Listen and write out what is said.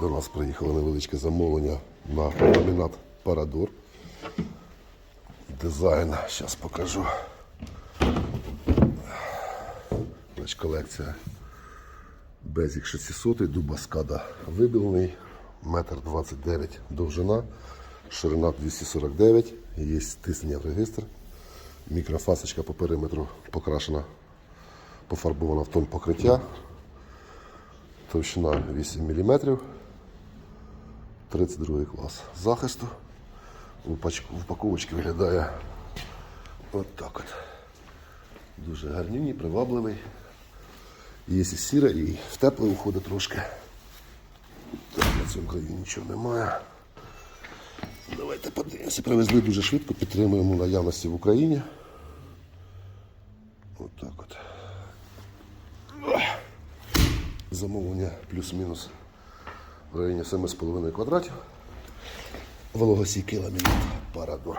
До нас приїхало невеличке замовлення на ламінат Парадор. Дизайн, зараз покажу. Значить, колекція Basic 600, дубаскада вибілений, метр 29 довжина, ширина 249, є тиснення в регістр, мікрофасочка по периметру покрашена, пофарбована в тон покриття, товщина 8 мм, 32 клас захисту. Упач- Упаковочки виглядає от так от. Дуже гарнівний, привабливий. Є і сіре, і в тепле уходить трошки. Так, на цьому краї нічого немає. Давайте подивимося. Привезли дуже швидко, підтримуємо наявності в Україні. От так от. Замовлення плюс-мінус в районі 7,5 квадратів. Вологосійкий ламінат Парадор.